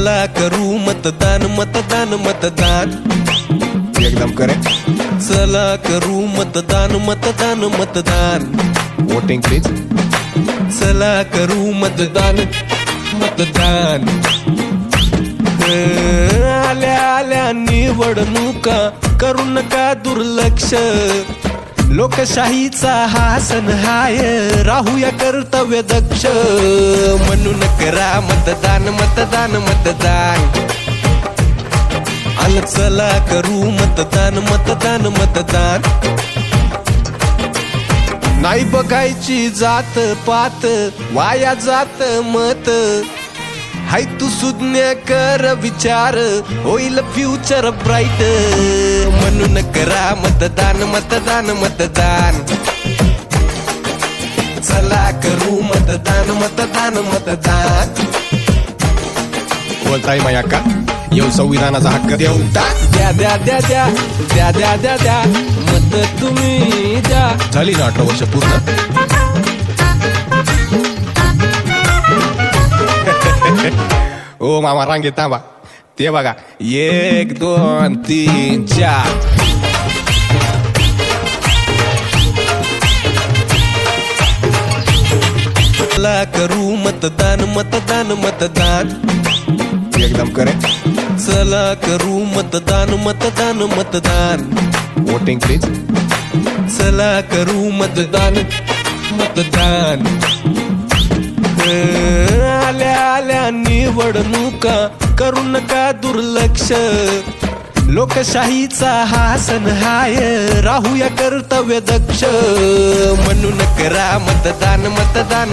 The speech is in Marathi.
चला करू मतदान मतदान मतदान. एकदम करेक्ट चला करू मतदान मतदान मतदान. वोटिंग प्लीज चला करू मतदान मतदान. आल्या आल्या निवडणुका करू नका दुर्लक्ष? लोकशाहीचा हा सण हाय. राहूया कर्तव्य दक्ष. म्हणून करा मतदान मतदान मतदान. आलं चला करू मतदान मतदान मतदान. नाही बघायची जात पात. वाया जात मत. हाय तू सुज्ञ कर विचार होईल फ्युचर ब्राईट म्हणून करा मतदान मतदान मतदान चला करू मतदान मतदान मतदान बोलताय माया का येऊ संविधानाचा हक्क देऊ द्या द्या द्या द्या द्या द्या द्या द्या मत तुम्ही द्या झाली ना अठरा वर्ष पूर्ण ओ मामा रांगेत थांबा. ते बघा एक दोन तीन चार. चला करू मतदान मतदान मतदान. एकदम करेक्ट चला करू मतदान मतदान मतदान. वोटिंग प्लीज चला करू मतदान मतदान. निवडणुका करू नका दुर्लक्ष. लोकशाहीचा हा सण हाय राहूया कर्तव्य दक्ष म्हणून करा मतदान मतदान.